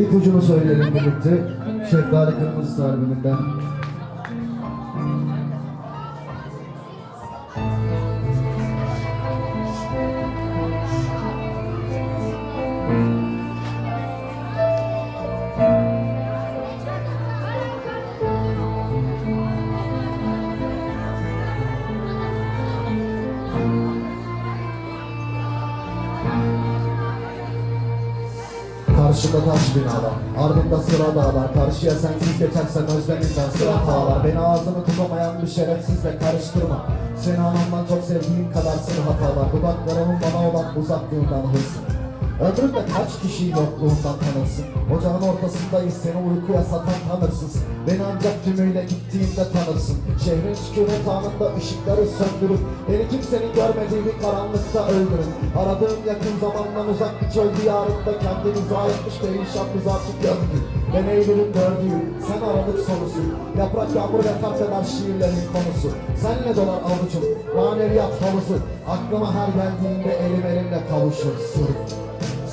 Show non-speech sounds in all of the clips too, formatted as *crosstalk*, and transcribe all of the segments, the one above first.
İpucunu söyleyelim birlikte. Şeftali Kırmızı albümünden. Karşıda taş binalar, ardında sıra dağlar. Karşıya sensiz geçersen özleminden sıra dağlar Beni ağzını tutamayan bir şerefsizle karıştırma. Seni anamdan çok sevdiğim kadar sır hatalar. Dudaklarımın bana olan uzaklığından hırsın Ömrümde kaç kişiyi yokluğundan tanırsın Ocağın ortasındayız seni uykuya satan tanırsız Beni ancak tümüyle gittiğimde tanırsın. Şehrin sükunet anında ışıkları söndürüp Beni kimsenin görmediği bir karanlıkta öldürün. Aradığım yakın zamandan uzak bir çöl diyarında Kendini zayi etmiş perişan zatı gömdü. Ben Eylül'ün dördüğü, sen aradık sorusu Yaprak yağmur ve kar eder şiirlerin konusu. Senle dolar avucum, maneviyat havuzu Aklıma her geldiğinde elim elimle kavuşur sırf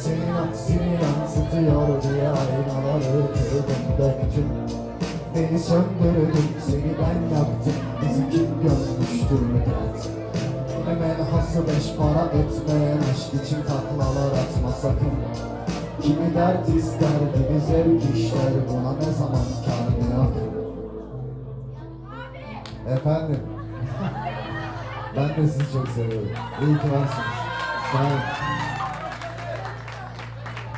senin aksini yansıtıyor diye aynaları kırdım döktüm Beni söndürdün, seni ben yaktım Bizi kim görmüştür dert Hemen hası beş para etmeyen aşk için taklalar atma sakın Kimi dert ister, kimi zevk işler Buna ne zaman kâr ne yakın Efendim? *laughs* Ben de sizi çok seviyorum. İyi ki varsınız. Sağ olun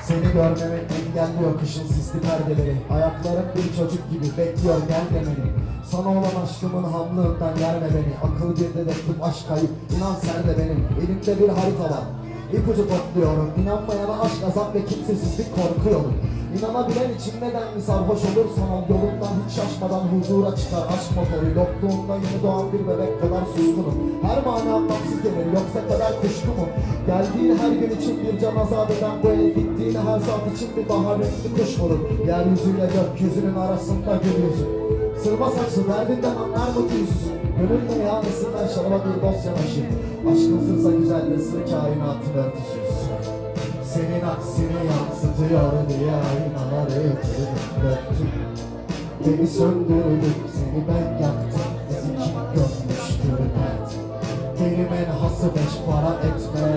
seni görmemi engelliyor kışın sisli perdeleri. Ayaklarım bir çocuk gibi bekliyor gel demeni Sana olan aşkımın hamlığından yerme beni. Akıl bir dedektif aşk kayıp. İnan sen de benim. Elimde bir harita var. İpucu topluyorum. İnanmayana aşk azap ve kimsesizlik korkuyorum. İnanabilen için neden mi sarhoş olursan ol Yolundan hiç şaşmadan huzura çıkar. Aşk motoru Yokluğunda yeni doğan bir bebek kadar suskunum. Her mani anlamsız gelir yoksa kadar kuşku mu Geldiğin her gün için bir can azat eden bu el her saat için bir bahar renkli kuş vurur. Yeryüzüyle gökyüzünün arasında gül yüzü Sırma saçlı derdinden anlar mı tüysüzün Gönül meyhanesinden şaraba bir dosya başı Aşkın sırsa güzelliği sır kainatın örtüsüz senin aksini yansıtıyor diye aynaları döktüm. Beni söndürdün, seni ben yaktım. Bizi kim görmüştür dert Benim en hası beş para etmeyen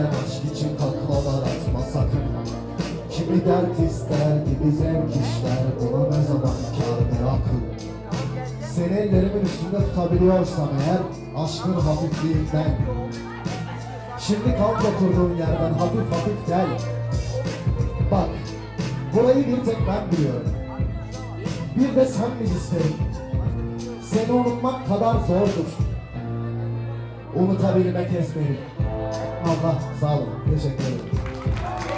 Kimi dert ister gibi zevk işler Buna ne zaman kâr ne akıl. Seni ellerimin üstünde tutabiliyorsam eğer Aşkın hafifliğinden. Şimdi kalk oturduğun yerden hafif hafif gel. Bak burayı bir tek ben biliyorum. Bir de sen bil isterim Seni unutmak kadar zordur. Unutabilmek ezberim Allah sağ olun teşekkür ederim